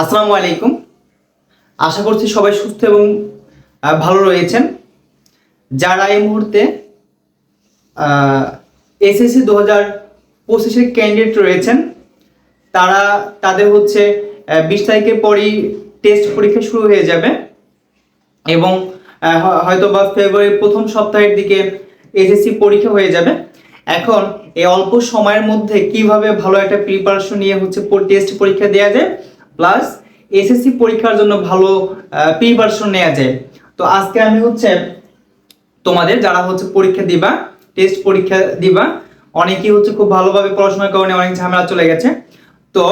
আসসালামু আলাইকুম। আশা করছি সবাই সুস্থ এবং ভালো রয়েছেন। যারা এই মুহূর্তে এসএসসি দু হাজার পঁচিশের ক্যান্ডিডেট রয়েছেন, তারা, তাদের হচ্ছে বিশ তারিখের পরই টেস্ট পরীক্ষা শুরু হয়ে যাবে এবং হয়তো বা ফেব্রুয়ারির প্রথম সপ্তাহের দিকে এসএসসি পরীক্ষা হয়ে যাবে। এখন এই অল্প সময়ের মধ্যে কীভাবে ভালো একটা প্রিপারেশন নিয়ে হচ্ছে টেস্ট পরীক্ষা দেওয়া যায় প্লাস এসএসসি পরীক্ষার জন্য ভালো প্রিপারেশন নেওয়া যায়। তো আজকে আমি হচ্ছে তোমাদের যারা হচ্ছে পরীক্ষা দিবা টেস্ট পরীক্ষা দিবা, অনেকেই হচ্ছে খুব ভালোভাবে পড়াশোনার কারণে অনেক ঝামেলা চলে গেছে। তো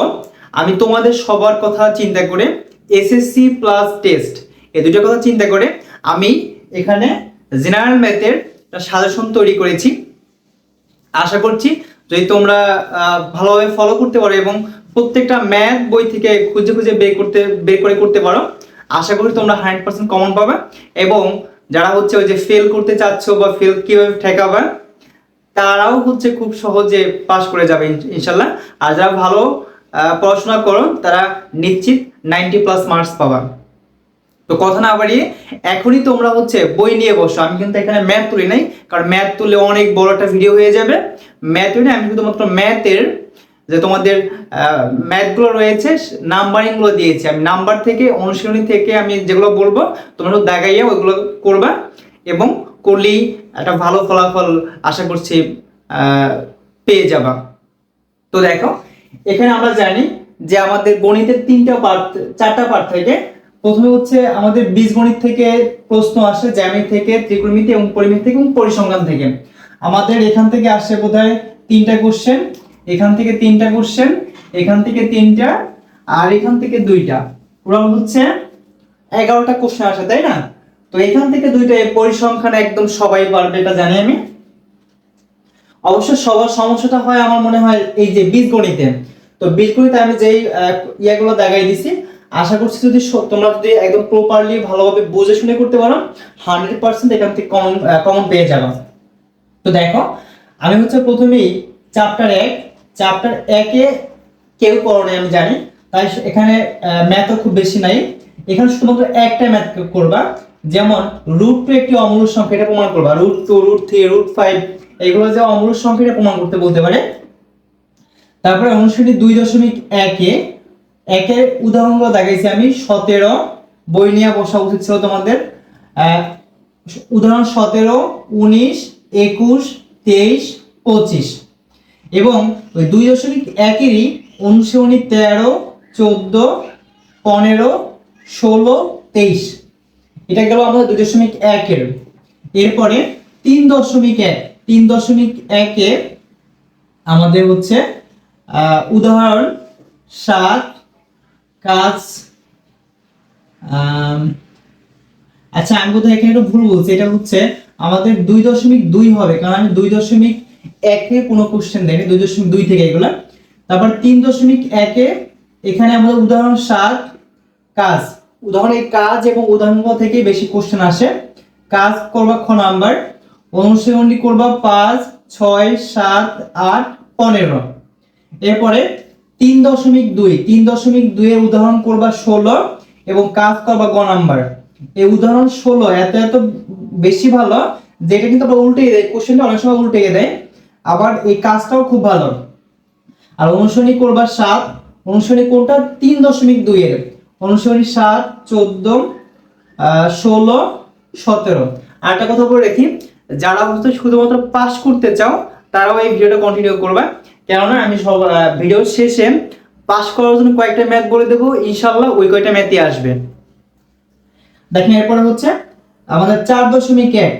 আমি তোমাদের সবার কথা চিন্তা করে এসএসসি প্লাস টেস্ট এই দুটো কথা চিন্তা করে আমি এখানে জেনারেল ম্যাথের সাজেশন তৈরি করেছি। আশা করছি যদি তোমরা ভালোভাবে ফলো করতে পারো এবং প্রত্যেকটা ম্যাথ বই থেকে খুঁজে খুঁজে বের করতে, বের করে করতে পারো। আশা করি তোমরা হান্ড্রেড পার্সেন্ট কমন পাবে এবং যারা হচ্ছে ওই যে ফেল করতে চাচ্ছ বা ফেল কীভাবে ঠেকাবে, তারাও হচ্ছে খুব সহজে পাস করে যাবে ইনশাল্লাহ। আর যারা ভালো পড়াশোনা করো, তারা নিশ্চিত নাইনটি প্লাস মার্কস পাবা। তো কথা না বাড়িয়ে, এখনই তোমরা হচ্ছে বই নিয়ে বসো। আমি কিন্তু এখানে ম্যাথ তুলি নাই, কারণ ম্যাথ তুলে অনেক বড় একটা ভিডিও হয়ে যাবে। ম্যাথ তুলে আমি শুধুমাত্র ম্যাথের যে তোমাদের ম্যাথগুলো রয়েছে নাম্বারিংগুলো দিয়েছি। আমি নাম্বার থেকে, অনুশীলনী থেকে আমি যেগুলো বলব, তোমরা শুধু দেখাইয়া ওইগুলো করবা এবং করলেই একটা ভালো ফলাফল আশা করছি পেয়ে যাবা। তো দেখো, এখানে আমরা জানি যে আমাদের গণিতের তিনটা পার্ট চারটা পার্ট থেকে প্রথমে হচ্ছে আমাদের বীজগণিত থেকে প্রশ্ন আসে জ্যামিতি থেকে, ত্রিকোণমিতি এবং পরিমিতি থেকে এবং পরিসংখ্যান থেকে। আমাদের এখান থেকে আসে বোধহয় তিনটা কোশ্চেন এখান থেকে তিনটা কোশ্চেন এখান থেকে তিনটা, আর এখান থেকে দুইটা। পুরো হচ্ছে এগারোটা কোশ্চেন আসে, তাই না? তো এখান থেকে দুইটা পরিসংখ্যান একদম সবাই পারবে, এটা জানি আমি। অবশ্য সবার সমস্যাটা হয়, আমার মনে হয় এই যে বীজগণিতে। তো বীজগণিতে আমি যেই ইয়েগুলো দেখাই দিছি, আশা করছি যদি তোমরা যদি একদম প্রপারলি ভালোভাবে বুঝে শুনে করতে পারো হান্ড্রেড পার্সেন্ট এখান থেকে কমন কমন পেয়ে যাবে। তো দেখো, আমি হচ্ছে প্রথমেই চ্যাপ্টার এক চ্যাপ্টার একে কেউ করো নাই, আমি জানি। তাই এখানে ম্যাথও খুব বেশি নাই। এখানে শুধুমাত্র একটা ম্যাথ করবা। যেমন রুট টু একটি অমূল সংখ্যা এটা প্রমাণ করবা। Root two root three root five এগুলো যে অমূল সংখ্যা এটা প্রমাণ করতে বলতে পারে। তারপরে অনুষ্ঠিত দুই দশমিক একে একের উদাহরণগুলো দেখাইছি আমি। সতেরো, বই নিয়ে বসা উচিত ছিল তোমাদের। উদাহরণ সতেরো, উনিশ, একুশ, তেইশ, পঁচিশ। এবং ওই দুই দশমিক একেরই অনুশীলনী তেরো, চোদ্দ, পনেরো, ষোলো, তেইশ। এটা গেল আমাদের দুই দশমিক একের। এরপরে তিন দশমিক এক, তিন দশমিক একে আমাদের হচ্ছে উদাহরণ সাত, কাজ আচ্ছা আমি বোধহয় এখানে একটু ভুল বলছি। এটা হচ্ছে আমাদের দুই দশমিক দুই হবে, কারণ আমি দুই দশমিক একে কোনো কোশ্চেন দেয়নি, দুই দশমিক দুই থেকে এগুলা। তারপর তিন দশমিক একে, এখানে আমাদের উদাহরণ সাত, কাজ। উদাহরণ এই কাজ এবং উদাহরণগুলো থেকে বেশি কোশ্চেন আসে। কাজ করবা খ নাম্বার, অনুশীলনী করবা পাঁচ, ছয়, সাত, আট, পনেরো। এরপরে তিন দশমিক দুই, তিন দশমিক দুই এর উদাহরণ করবা ষোলো এবং কাজ করবা গ নাম্বার। এই উদাহরণ ষোলো এত এত বেশি ভালো, যেটা কিন্তু আবার উল্টে দেয় কোশ্চেনটা অনেক সময় উল্টে দেয়। আবার এই কাজটাও খুব ভালো। আর অনুসরণী করবা সাত অনুসরণী কোনটা? তিন দশমিক দুই এর। অনুসরণী সাত চোদ্দ ষোলো, সতেরো। আর একটা কথা বলে রাখি, যারা হচ্ছে শুধুমাত্র পাস করতে চাও, তারাও এই ভিডিওটা কন্টিনিউ করবে। কেননা আমি সব ভিডিও শেষে পাস করার জন্য কয়েকটা ম্যাথ বলে দেবো ইনশাল্লাহ ওই কয়টা ম্যাথই আসবে। দেখেন এরপরে হচ্ছে, আমাদের চার দশমিক এক,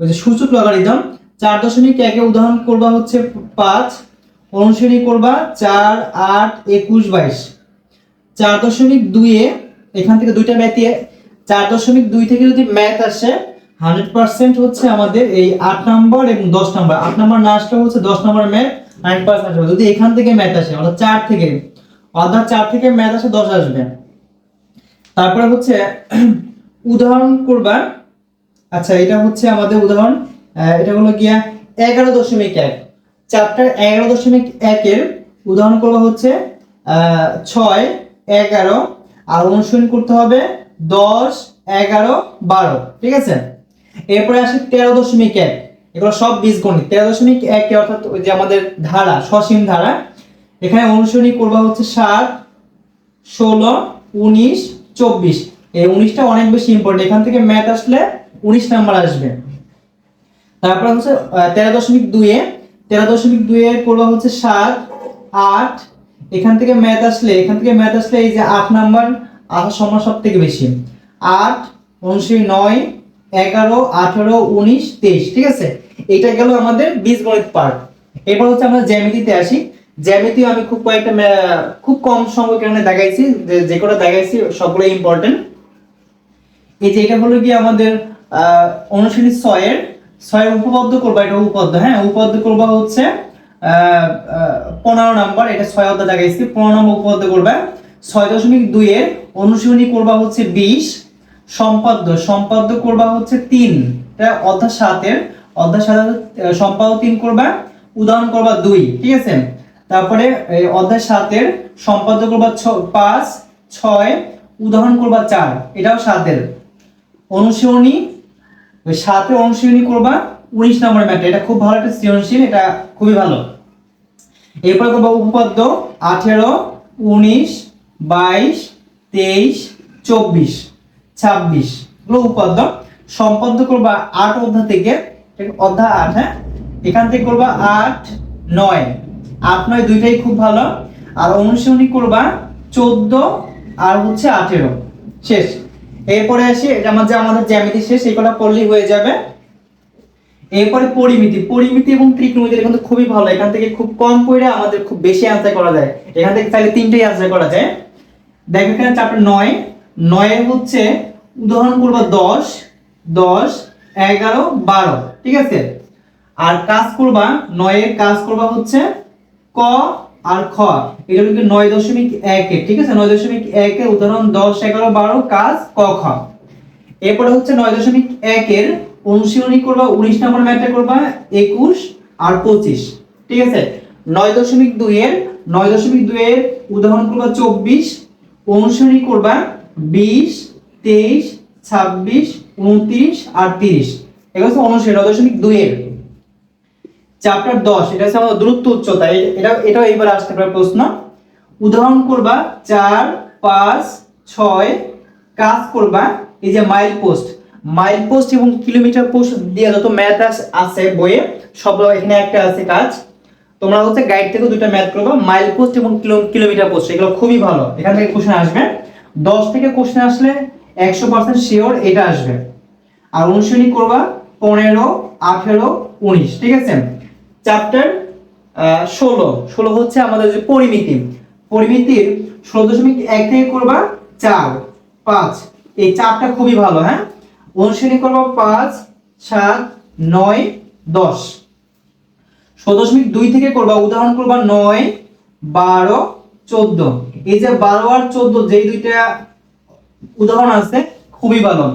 ওই যে সূচক লগারিদম চার দশমিক একে উদাহরণ করবা হচ্ছে পাঁচ অনুশ্রেণী করবা? চার, আট, একুশ, বাইশ। চার দশমিক দুইয়ে এখান থেকে দুইটা ম্যাথ চার দশমিক দুই থেকে যদি ম্যাথ আসে, হান্ড্রেড পার্সেন্ট হচ্ছে আমাদের এই আট নম্বর এবং দশ নম্বর। আট নম্বর না আসলে হচ্ছে দশ নম্বর ম্যাথ হান্ড্রেড পার্সেন্ট আসবে। যদি এখান থেকে ম্যাথ আসে, অর্থাৎ চার থেকে, অর্থাৎ চার থেকে ম্যাথ আসে দশ আসবে। তারপরে হচ্ছে উদাহরণ করবা। আচ্ছা এটা হচ্ছে আমাদের উদাহরণ। এটা হলো গিয়া এগারো দশমিক এক। চ্যাপ্টার এগারো দশমিক একের উদাহরণ করব হচ্ছে ছয়, এগারো, আর অনুসরণ করতে হবে দশ, এগারো, বারো। ঠিক আছে? এরপরে আসে তেরো দশমিক এক। এগুলো সব বীজগণিত। তেরো দশমিক এক অর্থাৎ ওই যে আমাদের ধারা, সসীম ধারা। এখানে অনুসরণী করবা হচ্ছে সাত, ষোলো, উনিশ, চব্বিশ। এই উনিশটা অনেক বেশি ইম্পর্টেন্ট এখান থেকে ম্যাথ আসলে উনিশ নাম্বার আসবে। তারপর হচ্ছে তেরো দশমিক দুয়ে তেরো দশমিক দুয়ে করবা হচ্ছে সাত আট। এখান থেকে ম্যাথ আসলে এখান থেকে ম্যাথ আসলে এই যে আট নাম্বার আসার সম্ভাবনা সব থেকে বেশি। আট উনিশে নয় এগারো আঠেরো উনিশ তেইশ ঠিক আছে? এটা গেল আমাদের বীজগণিত পার্ট। এরপর হচ্ছে আমরা জ্যামিতিতে আসি। জ্যামিতিও আমি খুব কয়েকটা খুব কম সংখ্যক এখানে দেখাইছি যে কটা দেখাইছি সবগুলো ইম্পর্টেন্ট এই যে এটা হলো কি আমাদের আহ, অনুশীলনী ছয়ের ছয়ের উপপাদ্য করবা, এটা উপপাদ্য হ্যাঁ? উপপাদ্য করবা হচ্ছে পনেরো নাম্বার, এটা ছয় অধ্যায় দেখাইছি পনেরো নম্বর উপপাদ্য করবা, ছয় দশমিক দুই এর অনুশীলনী করবা হচ্ছে বিশ, সম্পাদ্য সম্পাদ্য করবা হচ্ছে তিন, এটা অধ্যায় সাতের অধ্যায় সাত সম্পাদ্য তিন করবা, উদাহরণ করবা দুই, ঠিক আছে? তারপরে অধ্যায় সাতের সম্পাদ্য করবা পাঁচ, ছয়, উদাহরণ করবা চার, এটাও সাতের অনুশীলনী সাথে অনুশীলনী করবা উনিশ নম্বরের ম্যাথ এটা খুব ভালো একটা সৃজনশীল, এটা খুবই ভালো। এরপরে করবা উপপাদ্য আঠেরো, উনিশ, বাইশ, তেইশ, চব্বিশ, ছাব্বিশ। এগুলো উপাদ্য সম্পাদ্য করবা আট অধ্যায় থেকে? অধ্যায় আট হ্যাঁ? এখান থেকে করবা আট, নয়। আট, নয় দুইটাই খুব ভালো। আর অনুশীলনী করবা চোদ্দ আর হচ্ছে আঠেরো। শেষ। এরপরে আসি আমার যে আমাদের জ্যামিতি শেষ কটা পড়লেই হয়ে যাবে। এরপরে পরিমিতি পরিমিতি এবং ত্রিকোণমিতি কিন্তু খুবই ভালো, এখান থেকে খুব কম পড়ে আমাদের খুব বেশি অ্যান্সার করা যায়। এখান থেকে চাইলে তিনটেই অ্যান্সার করা যায়। দেখো এখানে চ্যাপ্টার নয়, নয়ের হচ্ছে উদাহরণ করব দশ দশ, এগারো, বারো, ঠিক আছে? আর কাজ করবা, নয়ের কাজ করবা হচ্ছে ক আর খ, এটা হলো কি নয় দশমিক একে, ঠিক আছে? নয় দশমিক একে, উদাহরণ দশ, এগারো, বারো, কাজ ক, খ। এরপরে হচ্ছে নয় দশমিক একের অনুশীলনী করবা, উনিশ নম্বর ম্যাথটা করবা, একুশ আর পঁচিশ, ঠিক আছে? নয় দশমিক দুইয়ের, নয় দশমিক দুইয়ের উদাহরণ করবা চব্বিশ, অনুশীলনী করবা বিশ, তেইশ, ছাব্বিশ, উনত্রিশ আর তিরিশ এগুলো হচ্ছে অনুশীলনী, নয় দশমিক দুইয়ের। চ্যাপ্টার দশ, এটা হচ্ছে আমাদের দূরত্ব উচ্চতা। এটা এটাও এইবার আসতে পারে প্রশ্ন। উদাহরণ করবা, চার, পাঁচ, ছয়, কাজ করবা, এই যে মাইল পোস্ট মাইল পোস্ট এবং কিলোমিটার পোস্ট দিয়ে যত ম্যাথ আছে বইয়ে, সব এখানে একটা আছে কাজ। তোমরা হচ্ছে গাইড থেকে দুটো ম্যাথ করবা মাইল পোস্ট এবং কিলো- কিলোমিটার পোস্ট এগুলো খুবই ভালো। এখান থেকে কোশ্চেন আসবে। দশ থেকে কোশ্চেন আসলে একশো পার্সেন্ট শিওর এটা আসবে। আর অনুশীলনী করবা পনেরো, আঠেরো, উনিশ, ঠিক আছে? চ্যাপ্টার ষোলো। ষোলো হচ্ছে আমাদের যে পরিমিতি। পরিমিতির ষোলো দশমিক এক থেকে করবা চার, পাঁচ। এই চারটা খুবই ভালো হ্যাঁ? অনুশীলনী করবা? পাঁচ, সাত, নয়, দশ। ষোলো দশমিক দুই থেকে করবা, উদাহরণ করবা নয়, বারো, চোদ্দ। এই যে বারো আর চোদ্দ, যেই দুইটা উদাহরণ আছে, খুবই ভালো।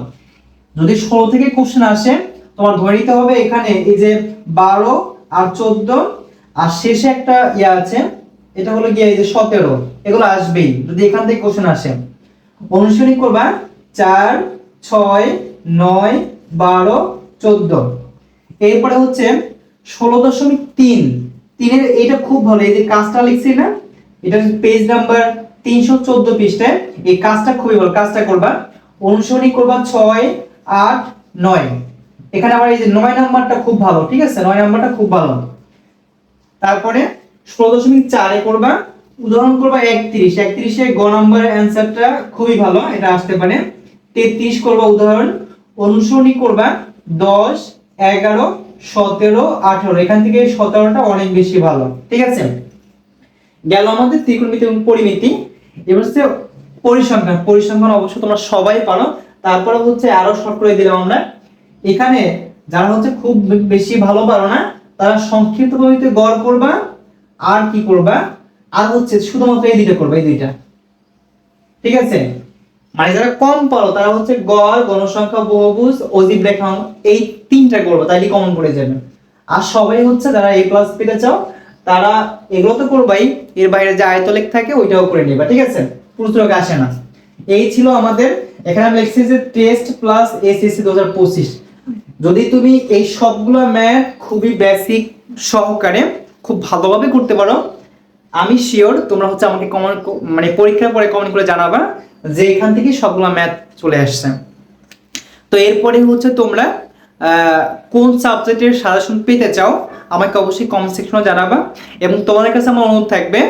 যদি ষোলো থেকে কোশ্চেন আসে, তোমার ধরে নিতে হবে এখানে এই যে বারো আর চোদ্দ, আর শেষে একটা ইয়ে আছে, এটা হলো গিয়ে যে সতেরো, এগুলো আসবেই, যদি এখান থেকে কোশ্চেন আসে। অনুশীলনী করবা চার, ছয়, নয়, বারো, চোদ্দ। এরপরে হচ্ছে ষোলো দশমিক তিন। তিনের এটা খুব ভালো, এই যে কাজটা লিখছি না, এটা পেজ নাম্বার তিনশো চোদ্দ পৃষ্ঠায়, এই কাজটা খুবই ভালো, কাজটা করবা অনুসরণী করবা ছয়, আট, নয়। এখানে আমার এই যে নয় নাম্বারটা খুব ভালো, ঠিক আছে? নয় নাম্বারটা খুব ভালো। তারপরে ষোলো দশমিক চারে করবা, উদাহরণ করবা একত্রিশ। একত্রিশে গ নম্বরের অ্যান্সারটা খুবই ভালো, এটা আসতে পারে। তেত্রিশ করবা উদাহরণ অনুসরণী করবা দশ, এগারো, সতেরো, আঠারো। এখান থেকে সতেরোটা অনেক বেশি ভালো, ঠিক আছে? গেল আমাদের ত্রিকোণমিতি এবং পরিমিতি। এবার হচ্ছে পরিসংখ্যান। পরিসংখ্যান অবশ্য তোমরা সবাই পারো। তারপরে হচ্ছে আরও শর্ট করে দিলাম আমরা। এখানে যারা হচ্ছে খুব বেশি ভালো পারো না, তারা সংক্ষিপ্ত পদ্ধতিতে গড় করবা, আর কি করবা? আর হচ্ছে শুধুমাত্র এই দুইটা করবা, এই দুইটা। ঠিক আছে? মানে যারা কম পারো, তারা হচ্ছে গড়, গণসংখ্যা, বহুভুজ, অজীব রেখা, এই তিনটা করব তাইলে কমন পড়ে যাবে। আর সবাই হচ্ছে যারা এ প্লাস পেতে চাও, তারা এগুলো তো করবাই, এর বাইরে যে আয়তলেখ থাকে, ওইটাও করে নিবা, ঠিক আছে? প্রশ্নকে আসে না। এই ছিল আমাদের, এখানে আমি লিখছি যে টেস্ট প্লাস এসএসসি দু হাজার পঁচিশ। যদি তুমি এই সবগুলো ম্যাথ খুবই বেসিক সহকারে খুব ভালোভাবে করতে পারো, আমি শিওর তোমরা হচ্ছে আমাকে কমেন্ট মানে পরীক্ষার পরে কমেন্ট করে জানাবা যে এখান থেকে সবগুলো ম্যাথ চলে আসছে। তো এরপরে হচ্ছে তোমরা কোন সাবজেক্টের সাজেশন পেতে চাও, আমাকে অবশ্যই কমেন্ট সেকশনে জানাবা এবং তোমাদের কাছে আমার অনুরোধ থাকবে,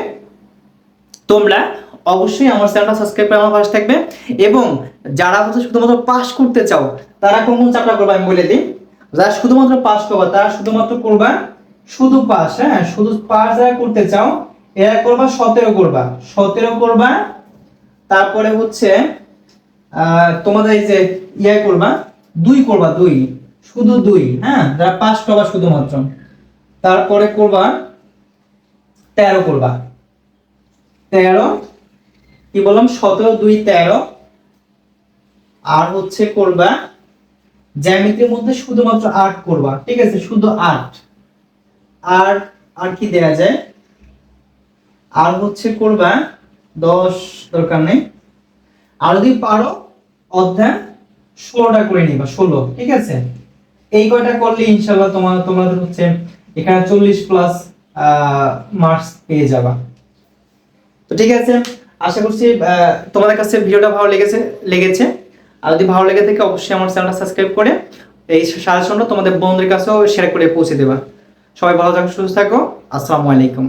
তোমরা অবশ্যই আমার চ্যানেলটা সাবস্ক্রাইব করে আমার পাশে থাকবে। এবং যারা হচ্ছে শুধুমাত্র পাস করতে চাও, তারা কোন কোন চাপটা করবে আমি বলে দিই। যারা শুধুমাত্র পাস করবা, তারা শুধুমাত্র করবা, শুধু পাস হ্যাঁ শুধু পাস যারা করতে চাও, এরা করবা সতেরো করবা। সতেরো করবা, তারপরে হচ্ছে তোমাদের এই যে ইয়ে করবা, দুই করবা, দুই, শুধু দুই হ্যাঁ যারা পাস করবা শুধুমাত্র। তারপরে করবা, তেরো করবা। তেরো কি বললাম? সতেরো, দুই, তেরো। আর হচ্ছে করবা, জ্যামিতির মধ্যে শুধুমাত্র আট করবা, ঠিক আছে? শুধু আট। আর আর কি দেয়া যায়? আর হচ্ছে করবা, দশ দরকার নেই। আর যদি পারো অধ্যায় ষোলোটা করে নিবা, ষোলো, ঠিক আছে? এই কয়টা করলে ইনশাল্লাহ তোমার তোমাদের হচ্ছে এখানে চল্লিশ প্লাস মার্কস পেয়ে যাবা। তো ঠিক আছে? আশা করছি তোমাদের কাছে ভিডিওটা ভালো লেগেছে লেগেছে। আর যদি ভালো লেগে থাকে, অবশ্যই আমার চ্যানেলটা সাবস্ক্রাইব করে এই সাজেশনটা তোমাদের বন্ধুদের কাছেও শেয়ার করে পৌঁছে দেবা। সবাই ভালো থাকো, সুস্থ থাকো। আসসালামু আলাইকুম।